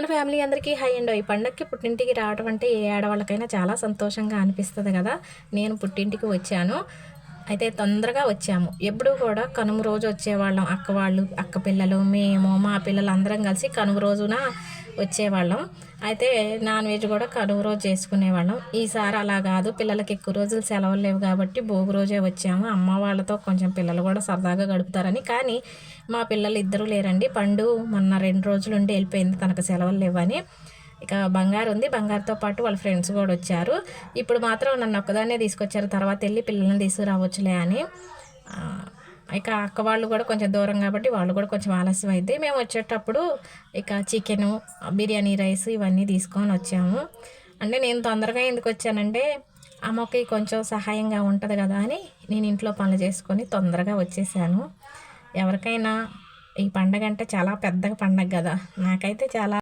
మన ఫ్యామిలీ అందరికీ high and. ఈ పండగకి పుట్టింటికి రావడం అంటే ఏ ఆడవాళ్ళకైనా చాలా సంతోషంగా అనిపిస్తుంది కదా. నేను పుట్టింటికి వచ్చాను. అయితే తొందరగా వచ్చాము. ఎప్పుడూ కూడా కనుమ రోజు వచ్చేవాళ్ళం. అక్క వాళ్ళు అక్క పిల్లలు మేము మా పిల్లలు అందరం కలిసి కనుమ రోజున వచ్చేవాళ్ళం. అయితే నాన్ వెజ్ కూడా కనుమ రోజు చేసుకునేవాళ్ళం. ఈసారి అలా కాదు. పిల్లలకి ఎక్కువ రోజులు సెలవులు లేవు కాబట్టి భోగి రోజే వచ్చాము. అమ్మ వాళ్ళతో కొంచెం పిల్లలు కూడా సరదాగా గడుపుతారని. కానీ మా పిల్లలు ఇద్దరు లేరండి. పండు మొన్న రెండు రోజులు ఉండి వెళ్ళిపోయింది. తనకు సెలవులు లేవని. ఇక బంగారు ఉంది. బంగారుతో పాటు వాళ్ళ ఫ్రెండ్స్ కూడా వచ్చారు. ఇప్పుడు మాత్రం నన్ను ఒక్కదాన్నే తీసుకొచ్చారు. తర్వాత వెళ్ళి పిల్లల్ని తీసుకురావచ్చులే అని. ఇక అక్క వాళ్ళు కూడా కొంచెం దూరం కాబట్టి వాళ్ళు కూడా కొంచెం ఆలస్యం అయితే మేము వచ్చేటప్పుడు ఇక చికెను బిర్యానీ రైస్ ఇవన్నీ తీసుకొని వచ్చాము. అంటే నేను తొందరగా ఎందుకు వచ్చానంటే అమ్మకి కొంచెం సహాయంగా ఉంటుంది కదా అని నేను ఇంట్లో పనులు చేసుకొని తొందరగా వచ్చేసాను. ఎవరికైనా ఈ పండగ అంటే చాలా పెద్ద పండగ కదా. నాకైతే చాలా